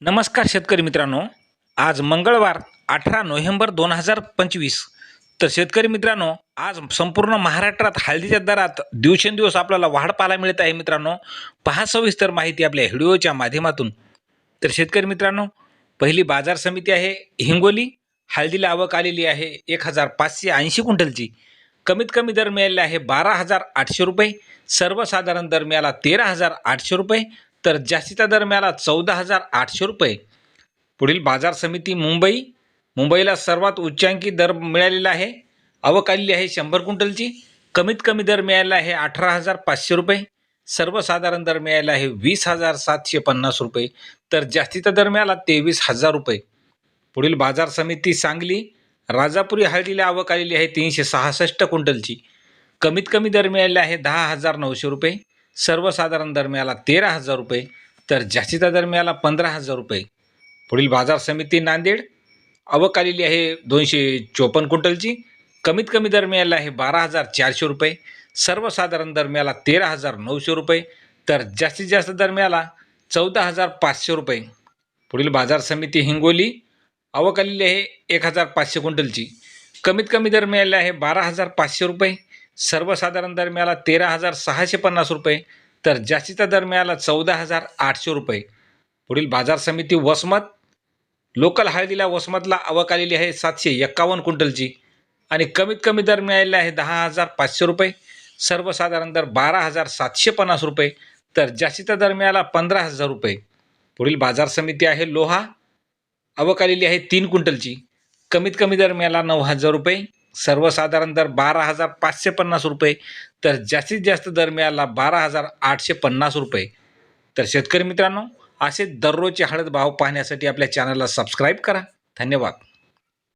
नमस्कार शेतकरी मित्रांनो. आज मंगळवार अठरा नोव्हेंबर दोन हजार पंचवीस. तर शेतकरी मित्रांनो आज संपूर्ण महाराष्ट्रात हळदीच्या दरात दिवसेंदिवस आपल्याला वाढ पाहायला मिळत आहे मित्रांनो. पहा सविस्तर माहिती आपल्या व्हिडिओच्या माध्यमातून. तर शेतकरी मित्रांनो पहिली बाजार समिती आहे हिंगोली. हळदीला आवक आलेली आहे एक हजार पाचशे ऐंशी क्विंटलची. कमीत कमी दर मिळालेला आहे बारा हजार आठशे रुपये. सर्वसाधारण दर मिळाला तेरा हजार आठशे रुपये. तर जास्तीचा दर मिळाला चौदा हजार आठशे रुपये. पुढील बाजार समिती मुंबई. मुंबईला सर्वात उच्चांकी दर मिळालेला आहे. आवक आलेली आहे शंभर क्विंटलची. कमीत कमी दर मिळालेला आहे अठरा हजार पाचशे रुपये. सर्वसाधारण दर मिळाला आहे वीस हजार सातशे पन्नास रुपये. तर जास्तीचा दर मिळाला तेवीस हजार रुपये. पुढील बाजार समिती सांगली. राजापुरी हळदीला आवक आलेली आहे तीनशे सहासष्ट क्विंटलची. कमीत कमी दर मिळालेला आहे दहा हजार नऊशे रुपये. सर्वसाधारण दरम्याला तेरा हजार रुपये तर जास्तीचा दरम्याला पंधरा हजार रुपये. पुढील बाजार समिती नांदेड आवक आलेली आहे दोनशे चोपन्न क्विंटलची. कमीत कमी दरम्याला आहे बारा हजार चारशे रुपये. सर्वसाधारण दरम्याला तेरा हजार नऊशे रुपये तर जास्तीत जास्त दरम्याला चौदा हजार पाचशे रुपये. पुढील बाजार समिती हिंगोली आवक आलेली आहे एक हजार पाचशे क्विंटलची. कमीत कमी दरम्याला आहे बारा हजार पाचशे रुपये सर्वसाधारण दर मिळाला तेरा हजार सहाशे पन्नास रुपये तर जास्तीचा दर मिळाला चौदा हजार आठशे रुपये. पुढील बाजार समिती वसमत लोकल हळदीला वसमतला आवक आलेली आहे सातशे एक्कावन्न क्विंटलची आणि कमीत कमी दर मिळालेला आहे दहा हजार पाचशे रुपये. सर्वसाधारण दर बारा हजार सातशे पन्नास रुपये तर जास्तीचा दर मिळाला पंधरा हजार रुपये. पुढील बाजार समिती आहे लोहा आवक आलेली आहे तीन क्विंटलची. कमीत कमी दर मिळाला नऊ हजार रुपये. सर्वसाधारण दर बारा हजार पाचशे पन्नास रुपये तर जास्तीत जास्त दर मिळाला बारा हजार आठशे पन्नास रुपये. तर शेतकरी मित्रांनो असे दररोजचे हळद भाव पाहण्यासाठी आपल्या चॅनलला सबस्क्राईब करा. धन्यवाद.